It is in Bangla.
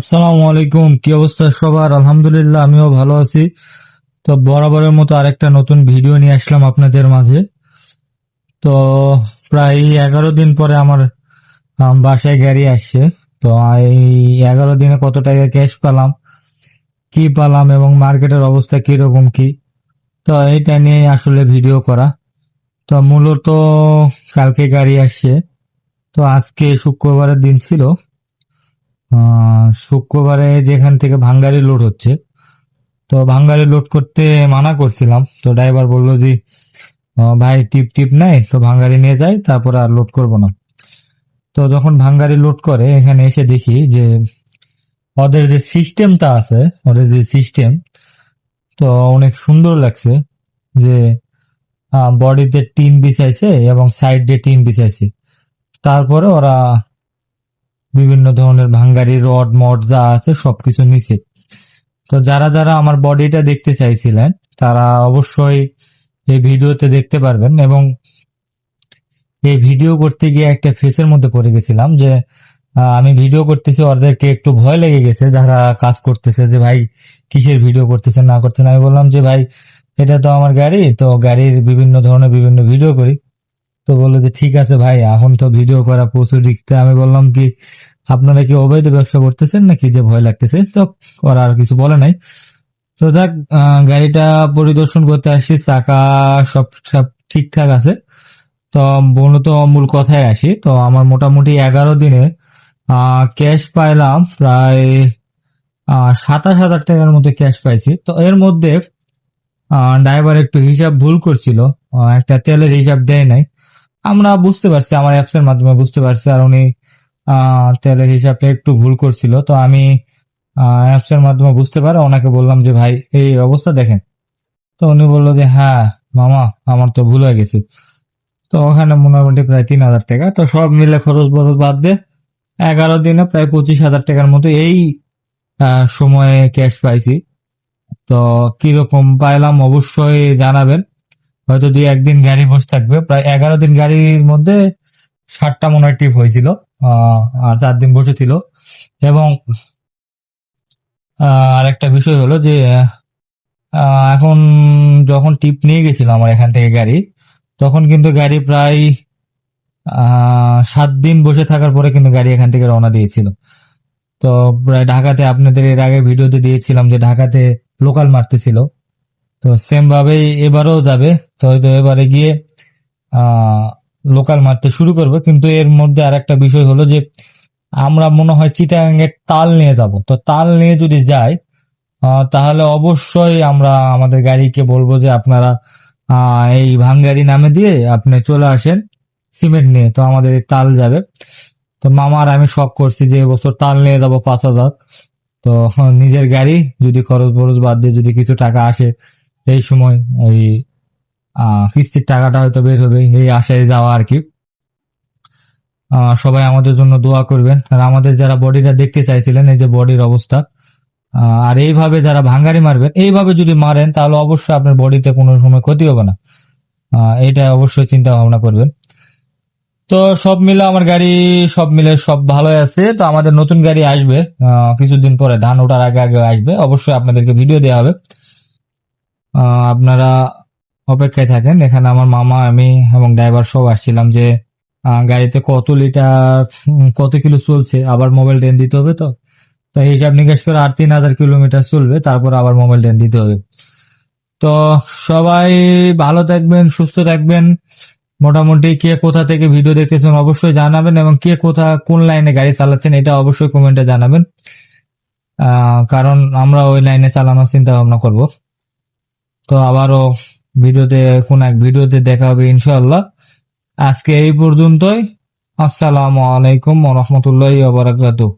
আসসালামু আলাইকুম। কি অবস্থা সবার? আলহামদুলিল্লাহ, আমিও ভালো আছি। তো বরাবরের মতো আরেকটা নতুন ভিডিও নিয়ে আসলাম আপনাদের মাঝে। তো প্রায় এগারো দিন পরে আমার বাসায় গাড়ি আসছে। তো এই এগারো দিনে কত টাকা ক্যাশ পেলাম, কি পেলাম এবং মার্কেটের অবস্থা কীরকম কি? তো এইটা নিয়ে আসলে ভিডিও করা। তো মূলত কালকে গাড়ি আসছে। তো আজকে শুক্রবারের দিন ছিল। শুক্রবারে যেখান থেকে ভাঙ্গারি লোড হচ্ছে। তো ভাঙ্গারি লোড করতে মানা করছিলাম। তো ড্রাইভার বলল যে ভাই টিপ টিপ নেই, তো ভাঙ্গারি নিয়ে যাই, তারপরে আর লোড করব না। তো যখন ভাঙ্গারি লোড করে, এখানে এসে দেখি যে, ওদের যে সিস্টেমটা আছে, ওদের যে সিস্টেম তো অনেক সুন্দর লাগছে যে বডিতে টিন বিছাইছে এবং সাইড দিয়ে টিন বিছাইছে। তারপরে ওরা বিভিন্ন ধরনের ভাঙ্গারি, রড, মড যা আছে সবকিছু নিচে তো যারা যারা আমার বডিটা দেখতে চাইছিলেন, তারা অবশ্যই এই ভিডিওতে দেখতে পারবেন এবং এই ভিডিও করতে গিয়ে একটা ফেসের মধ্যে পড়ে গেছিলাম যে আমি ভিডিও করতেছি, ওদেরকে একটু ভয় লেগে গেছে, যারা কাজ করতেছে যে, ভাই, কিসের ভিডিও করতেছে না করতেছে আমি বললাম যে, ভাই, এটা তো আমার গাড়ি, তো গাড়ির বিভিন্ন ধরনের বিভিন্ন ভিডিও করি। তো বলল যে, ঠিক আছে ভাই, এখন তো ভিডিও করা প্রচুর রিক্সতে আমি বললাম কি, আপনারা কি অবৈধ ব্যবসা করতেছেন নাকি যে ভয় লাগতেছে? তো ওরা আর কিছু বলে নাই। তো দেখ গাড়িটা পরিদর্শন করতে আসি, চাকা সব সব ঠিকঠাক আছে। তো মূলত মূল কথায় আসি। তো আমার মোটামুটি এগারো দিনে ক্যাশ পাইলাম প্রায় সাতাশ হাজার টাকার মতো ক্যাশ পাইছি। তো এর মধ্যে ড্রাইভার একটু হিসাব ভুল করছিল। একটা তেলের হিসাব দেয় নাই। আমরা বুঝতে পারছি, আমার অ্যাপস এর মাধ্যমে বুঝতে পারছি, আর উনি তেলের হিসাবটা একটু ভুল করছিল। তো আমি অ্যাপস এর মাধ্যমে বুঝতে পারে, ওনাকে বললাম যে, ভাই, এই অবস্থা দেখেন। তো উনি বলল যে হ্যাঁ মামা, আমার তো ভুল হয়ে গেছে। তো ওখানে মোটামুটি প্রায় তিন হাজার টাকা। তো সব মিলে খরচ বরচ বাদ দিয়ে এগারো দিনে প্রায় পঁচিশ হাজার টাকার মতো এই সময়ে ক্যাশ পাইছি। তো কীরকম পাইলাম অবশ্যই জানাবেন। হয়তো দুই একদিন গাড়ি বসে থাকবে। প্রায় এগারো দিন গাড়ির মধ্যে ষাটটা মনে হয় ট্রিপ হয়েছিল আর চার দিন বসেছিল। এবং আহ, আরেকটা বিষয় হলো যে এখন যখন টিপ নিয়ে গেছিল আমার এখান থেকে গাড়ি তখন কিন্তু গাড়ি প্রায় সাত দিন বসে থাকার পরে কিন্তু গাড়ি এখান থেকে রওনা দিয়েছিল। তো প্রায় ঢাকাতে আপনাদের এর আগে ভিডিওতে দিয়েছিলাম যে ঢাকাতে লোকাল মারতেছিল। তো সেম ভাবেই এবারেও যাবে। তো হয়তো এবারে গিয়ে লোকাল মারতে শুরু করবে। কিন্তু এর মধ্যে আর একটা বিষয় হলো যে আমরা মনে হয় চিটাগাঙ্গের তাল নিয়ে যাব। তো তাল নিয়ে যদি যাই তাহলে অবশ্যই আমরা আমাদের গাড়িকে বলব যে আপনারা এই ভাঙ্গারি নামে দিয়ে আপনি চলে আসেন সিমেন্ট নিয়ে। তো আমাদের তাল যাবে। তো মামার আমি শখ করছি যে এবছর তাল নিয়ে যাব পাঁচ হাজার। তো হ্যাঁ, নিজের গাড়ি যদি খরচ বরচ বাদ দিয়ে যদি কিছু টাকা আসে এই সময় ওই কিস্তির টাকাটা হয়তো বের হবে, এই আশায় যাওয়া আর কি। সবাই আমাদের জন্য দোয়া করবেন। আর আমাদের যারা বডিটা দেখতে চাইছিলেন, এই যে বডির অবস্থা আর এইভাবে যারা ভাঙ্গারি মারবেন, এইভাবে যদি মারেন, তাহলে অবশ্যই আপনার বডিতে কোনো সময় ক্ষতি হবে না। এইটা অবশ্যই চিন্তা ভাবনা করবেন। তো সব মিলে আমার গাড়ি, সব মিলে সব ভালোই আছে। তো আমাদের নতুন গাড়ি আসবে কিছুদিন পরে। ধান ওঠার আগে আগে আসবে। অবশ্যই আপনাদেরকে ভিডিও দেওয়া হবে। আপনারা অপেক্ষায় থাকেন। এখানে আমার মামা, আমি এবং ড্রাইভার সব আসছিলাম যে গাড়িতে কত লিটার কত কিলো চলছে, আবার মোবাইল ট্রেন দিতে হবে তো? তো হিসাব নিকাশ করে আর তিন হাজার কিলোমিটার চলবে, তারপর আবার মোবাইল ট্রেন দিতে হবে। তো সবাই ভালো থাকবেন, সুস্থ থাকবেন। মোটামুটি কে কোথা থেকে ভিডিও দেখতেছেন অবশ্যই জানাবেন এবং কে কোথা, কোন লাইনে গাড়ি চালাচ্ছেন এটা অবশ্যই কমেন্টে জানাবেন। কারণ আমরা ওই লাইনে চালানোর চিন্তা ভাবনা করব। তো আবারও ভিডিওতে কোন এক ভিডিওতে দেখা হবে ইনশাল্লাহ আজকে এই পর্যন্তই। আসসালামু আলাইকুম রহমতুল্লাহ বারাকাতুহ।